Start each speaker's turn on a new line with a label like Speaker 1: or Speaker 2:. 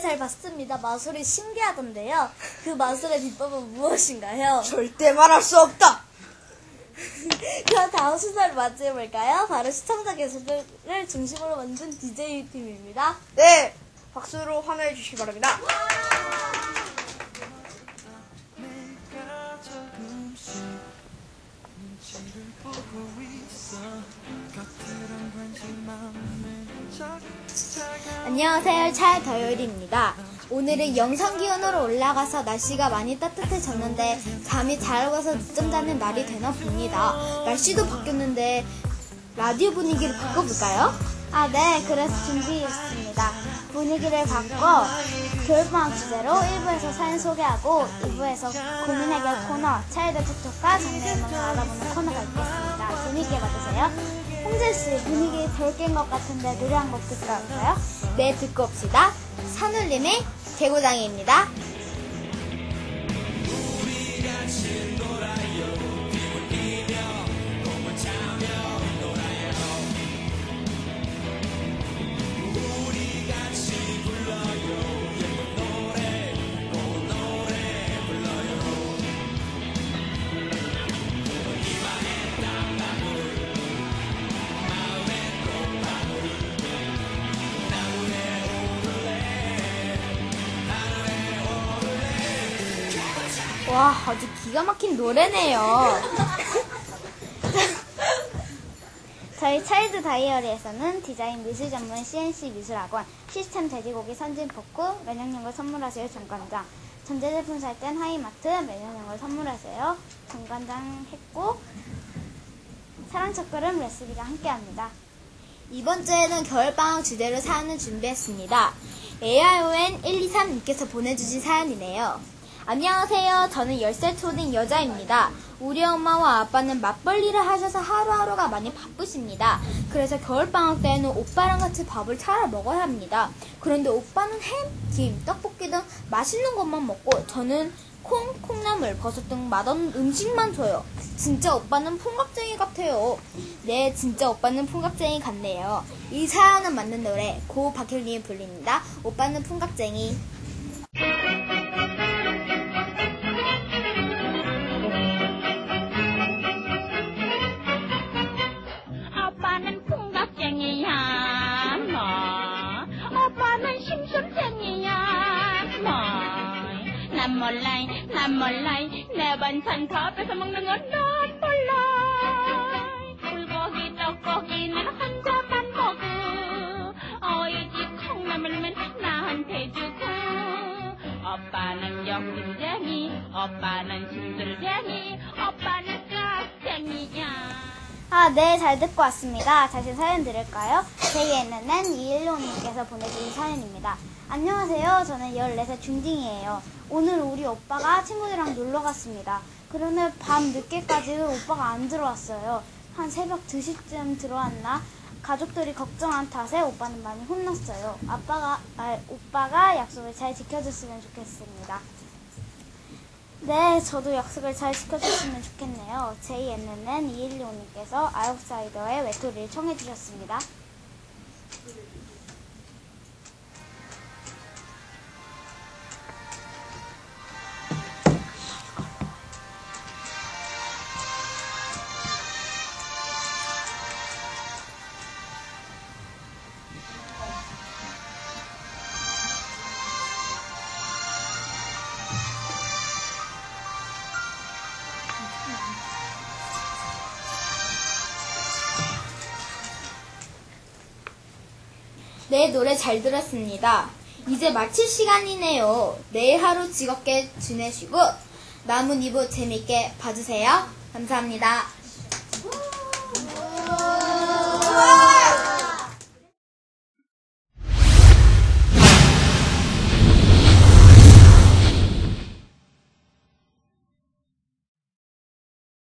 Speaker 1: 들었습니다. 마술이 신기하던데요. 그 마술의 비법은 무엇인가요?
Speaker 2: 절대 말할 수 없다.
Speaker 1: 그럼 다음 순서를 맞이해볼까요? 바로 시청자 게스트를 중심으로 만든 DJ 팀입니다.
Speaker 2: 네, 박수로 환호해 주시기 바랍니다.
Speaker 3: 눈치를 보고 있어 없는 척 작아
Speaker 1: 안녕하세요. 차더율입니다. 오늘은 영상 기온으로 올라가서 날씨가 많이 따뜻해졌는데 잠이 잘 와서 늦잠 자는 날이 되나 봅니다. 날씨도 바뀌었는데 라디오 분위기를 바꿔볼까요? 아, 네. 그래서 준비했습니다. 분위기를 바꿔 겨울방학 주제로 1부에서 사연 소개하고 2부에서 고민 해결 코너 차일드 톡톡과 장래 음악을 알아보는 코너가 있겠습니다. 재밌게 봐주세요. 홍재씨 분위기 덜 깬 것 같은데 노래 한 곡 듣고 올까요? 네 듣고 옵시다. 산울림의 개고장이입니다. 와 아주 기가 막힌 노래네요. 저희 차일드 다이어리에서는 디자인 미술 전문 CNC 미술학원, 시스템 돼지고기 선진 포크, 면역용을 선물하세요 정관장, 전자제품 살 땐 하이마트, 면역용을 선물하세요 정관장 했고, 사랑 첫걸음 레시피가 함께합니다. 이번 주에는 겨울방학 주제로 사연을 준비했습니다. ARON123님께서 보내주신 사연이네요. 안녕하세요. 저는 10살 초딩 여자입니다. 우리 엄마와 아빠는 맞벌이를 하셔서 하루하루가 많이 바쁘십니다. 그래서 겨울방학 때에는 오빠랑 같이 밥을 차려 먹어야 합니다. 그런데 오빠는 햄, 김, 떡볶이 등 맛있는 것만 먹고 저는 콩, 콩나물, 버섯 등 맛없는 음식만 줘요. 진짜 오빠는 풍각쟁이 같아요. 네, 진짜 오빠는 풍각쟁이 같네요. 이 사연은 맞는 노래 고 박효림이 불립니다. 오빠는 풍각쟁이.
Speaker 4: 몰라 난 몰라 내 반찬 다 뺏어 먹는 건 난 몰라 불고기 떡고기는 혼자만 먹어 어이 집 콩나물면 나한테 주고 오빠는 욕심쟁이 오빠는 심술쟁이 오빠는 깍쟁이야
Speaker 1: 아, 네, 잘 듣고 왔습니다. 다시 사연 드릴까요? JNNN 215님께서 보내주신 사연입니다. 안녕하세요. 저는 14살 중딩이에요. 오늘 우리 오빠가 친구들이랑 놀러 갔습니다. 그러면 밤 늦게까지 오빠가 안 들어왔어요. 한 새벽 2시쯤 들어왔나? 가족들이 걱정한 탓에 오빠는 많이 혼났어요. 아빠가, 아, 오빠가 약속을 잘 지켜줬으면 좋겠습니다. 네, 저도 약속을 잘 지켜줬으면 좋겠네요. JNNN 2115님께서 아웃사이더의 외톨이를 청해주셨습니다. 네, 노래 잘 들었습니다. 이제 마칠 시간이네요. 내일 하루 즐겁게 지내시고 나뭇잎을 재밌게 봐주세요. 감사합니다.